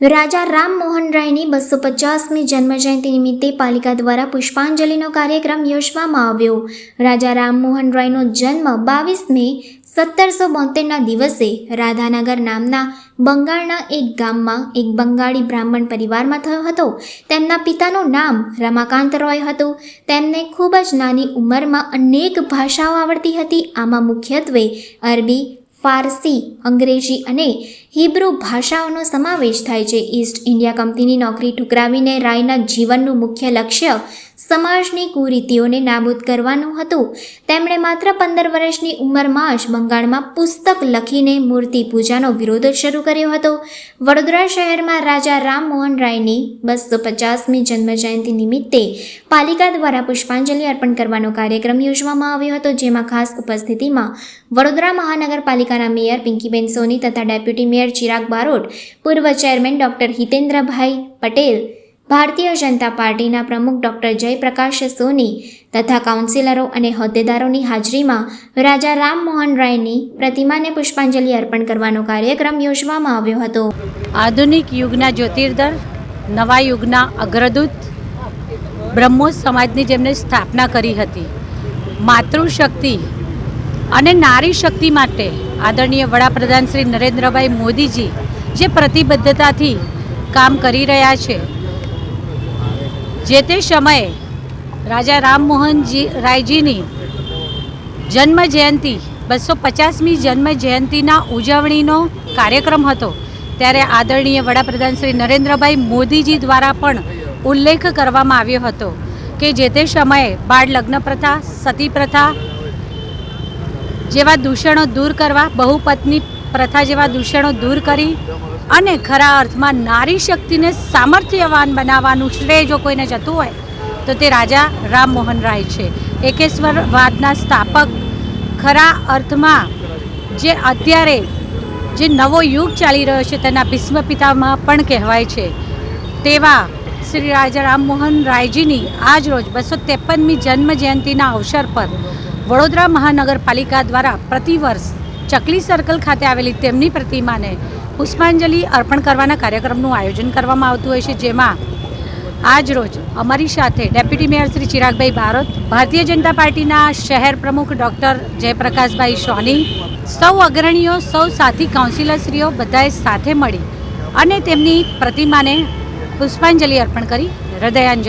રાજા રામ મોહન રાયની બસો પચાસમી જન્મજયંતિ નિમિત્તે પાલિકા દ્વારા પુષ્પાંજલિનો કાર્યક્રમ યોજવામાં આવ્યો. રાજા રામ મોહન રાયનો જન્મ બાવીસ મે સત્તરસો બોતેરના દિવસે રાધાનગર નામના બંગાળના એક ગામમાં એક બંગાળી બ્રાહ્મણ પરિવારમાં થયો હતો. તેમના પિતાનું નામ રમાકાંત રોય હતું. તેમને ખૂબ જ નાની ઉંમરમાં અનેક ભાષાઓ આવડતી હતી. આમાં મુખ્યત્વે અરબી ફારસી, અંગ્રેજી અને હિબ્રુ ભાષાઓનો સમાવેશ થાય છે. ઈસ્ટ ઇન્ડિયા કંપનીની નોકરી ઠુકરાવીને રાયના જીવનનું મુખ્ય લક્ષ્ય સમાજની કુરીતિઓને નાબૂદ કરવાનું હતું. તેમણે માત્ર પંદર વર્ષની ઉંમરમાં જ બંગાળમાં પુસ્તક લખીને મૂર્તિ પૂજાનો વિરોધ શરૂ કર્યો હતો. વડોદરા શહેરમાં રાજા રામ મોહન રાયની બસો પચાસમી જન્મજયંતિ નિમિત્તે પાલિકા દ્વારા પુષ્પાંજલિ અર્પણ કરવાનો કાર્યક્રમ યોજવામાં આવ્યો હતો, જેમાં ખાસ ઉપસ્થિતિમાં વડોદરા મહાનગરપાલિકાના મેયર પિંકીબેન સોની તથા ડેપ્યુટી મેયર ચિરાગ બારોટ, પૂર્વ ચેરમેન ડૉક્ટર હિતેન્દ્રભાઈ પટેલ ભારતીય જનતા પાર્ટીના પ્રમુખ ડૉક્ટર જયપ્રકાશ સોની તથા કાઉન્સિલરો અને હોદ્દેદારોની હાજરીમાં રાજા રામ મોહન રાયની પ્રતિમાને પુષ્પાંજલિ અર્પણ કરવાનો કાર્યક્રમ યોજવામાં આવ્યો હતો. આધુનિક યુગના જ્યોતિર્દર, નવા યુગના અગ્રદૂત બ્રહ્મો સમાજની જેમને સ્થાપના કરી હતી. માતૃશક્તિ અને નારી શક્તિ માટે આદરણીય વડાપ્રધાન શ્રી નરેન્દ્રભાઈ મોદીજી જે પ્રતિબદ્ધતાથી કામ કરી રહ્યા છે જે તે સમયે રાજા રામમોહનજી રાયજીની જન્મ જયંતિ, બસો પચાસમી જન્મ જયંતિના ઉજવણીનો કાર્યક્રમ હતો. ત્યારે આદરણીય વડાપ્રધાન શ્રી નરેન્દ્રભાઈ મોદીજી દ્વારા પણ ઉલ્લેખ કરવામાં આવ્યો હતો કે જે તે સમયે બાળ લગ્ન પ્રથા, સતી પ્રથા જેવા દૂષણો દૂર કરવા, બહુપત્ની પ્રથા જેવા દૂષણો દૂર કરી અને ખરા અર્થમાં નારી શક્તિને સામર્થ્યવાન બનાવવાનું શ્રેય જો કોઈને જતું હોય, તો તે રાજા રામમોહન રાય છે. એકેશ્વરવાદના સ્થાપક ખરા અર્થમાં જે અત્યારે જે નવો યુગ ચાલી રહ્યો છે તેના ભીષ્મ પિતામાં પણ કહેવાય છે. તેવા શ્રી રાજા રામમોહન રાયજીની આજ રોજ બસો ત્રેપનમી જન્મ જયંતિના અવસર પર વડોદરા મહાનગરપાલિકા દ્વારા પ્રતિવર્ષ ચકલી સર્કલ ખાતે આવેલી તેમની પ્રતિમાને પુષ્પાંજલિ અર્પણ કરવાના કાર્યક્રમનું આયોજન કરવામાં આવતું હોય છે, જેમાં આજ રોજ અમારી સાથે ડેપ્યુટી મેયર શ્રી ચિરાગભાઈ ભારત ભારતીય જનતા પાર્ટીના શહેર પ્રમુખ ડૉક્ટર જયપ્રકાશભાઈ સોની, સૌ અગ્રણીઓ, સૌ સાથી કાઉન્સિલરશ્રીઓ બધાએ સાથે મળી અને તેમની પ્રતિમાને પુષ્પાંજલિ અર્પણ કરી, હૃદયાંજલિ